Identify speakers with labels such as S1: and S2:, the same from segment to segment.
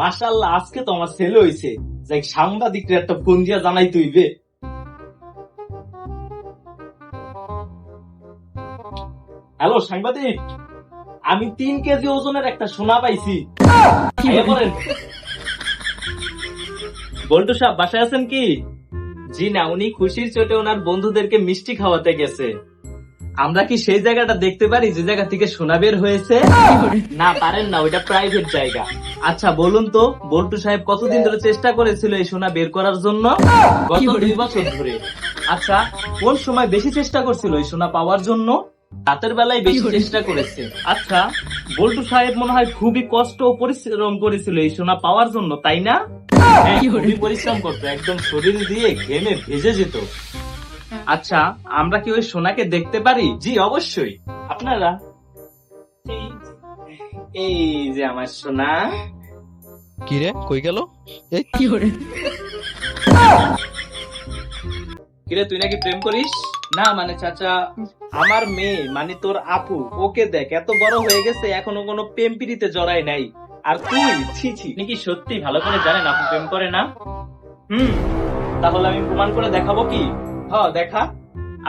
S1: মাশাল্লাহ আজকে তো আমার ছেলে হইছে। যাই সাংবাদিকরা একটা ফোন দিয়া জানাই তুইবে হ্যালো সাংবাদিক আমি তিন কেজি ওজনের একটা সোনা পাইছি। বল্টু সাহেব বাসায় আছেন কি? জি না উনি খুশির চোটে ওনার বন্ধুদেরকে মিষ্টি খাওয়াতে গেছে। আমরা কি সেই জায়গাটা দেখতে পারি যে জায়গা থেকে সোনা বের হয়েছে? না পারেন না ওইটা প্রাইভেট জায়গা। আচ্ছা বলুন তো বল্টু সাহেব কতদিন ধরে চেষ্টা করেছিল এই সোনা বের করার জন্য? গত দুই বছর ধরে। আচ্ছা কোন সময় বেশি চেষ্টা করছিল এই সোনা পাওয়ার জন্য? রাতের বেলায় বেশি চেষ্টা করেছে। আচ্ছা বল্টু সাহেব মনে হয় খুবই কষ্ট ও পরিশ্রম করেছিল এই সোনা পাওয়ার জন্য তাই না? হ্যাঁ, খুবই পরিশ্রম করতো একদম শরীর দিয়ে ঘেমে ভেজে যেত। আচ্ছা আমরা কি ওই সোনাকে দেখতে পারি? জি অবশ্যই। আপনারা? এই- এই যে আমার সোনা।
S2: কি রে? কই গেল? এই।
S1: কিরে তুই নাকি প্রেম করিস? না মানে চাচা আমার মেয়ে মানে তোর আপু ওকে দেখ এত বড় হয়ে গেছে এখনও কোনো প্রেম পিড়িতে জড়াই নাই। আর তুই ছি ছি আপনি কি সত্যি ভালো করে জানেন আপু প্রেম করে না? হুম তাহলে আমি প্রমাণ করে দেখাবো কি? হ দেখা।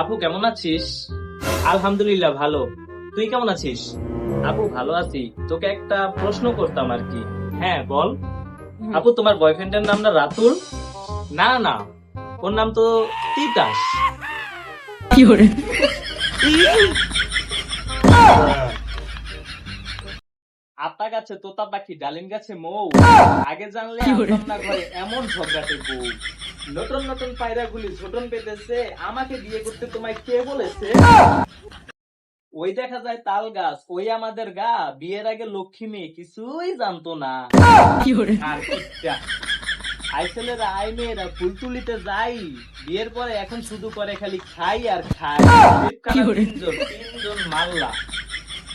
S1: আপু কেমন আছিস? আলহামদুলিল্লাহ ভালো। তুই কেমন আছিস? আপু ভালো আছি। তোকে একটা প্রশ্ন করতাম আর কি। হ্যাঁ বল। আপু তোমার বয়ফ্রেন্ডের নাম না রাতুল? না না। ওর নাম তো তিতাস। আতা গাছে তোতা পাখি ডালিম গাছে মৌ। আগে জানলে না ঘরে এমন ঝগড়াটে বউ। নতুন নতুন পায়রা গুলি ঝোটন পেতেছে। আমাকে বিয়ে করতে তোমায় কে বলেছে? ওই দেখা যায় তাল গাছ ওই আমাদের গা। বিয়ের আগে লক্ষ্মী মেয়ে কিছুই জানতো না। আর কিচ্ছা। আই মেয়েরা ফুল তুলিতে যাই। বিয়ের পরে এখন শুধু করে খালি খাই আর খাই। তিনজন তিনজন মাল্লা।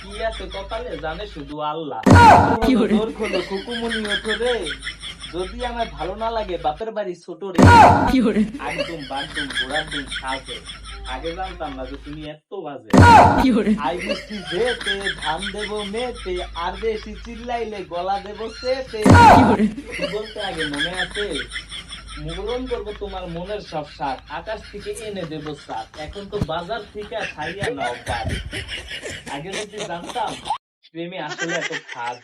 S1: কি আছে কপালে? জানে শুধু আল্লাহ। জোর খোলো কুকুমুনি ওঠো রে। যদি আমার ভালো না লাগে বাপের বাড়ি ছোট রে। একদম বাগদম ঘোড়ার দিন সাজে আগে জানতাম না যে তুমি এত বাজে। আই বৃষ্টি যেতে ধান দেব মেতে আর বেশি চিল্লাইলে গলা দেব সেতে। কি বলতে আগে মনে আছে? মুগরণ করব তোমার মনের সব সাত আকাশ থেকে এনে দেব সাত এখন তো বাজার থেকে খাইয়া নাও আগে যদি জানতাম প্রেমে আসলে এত খাদ।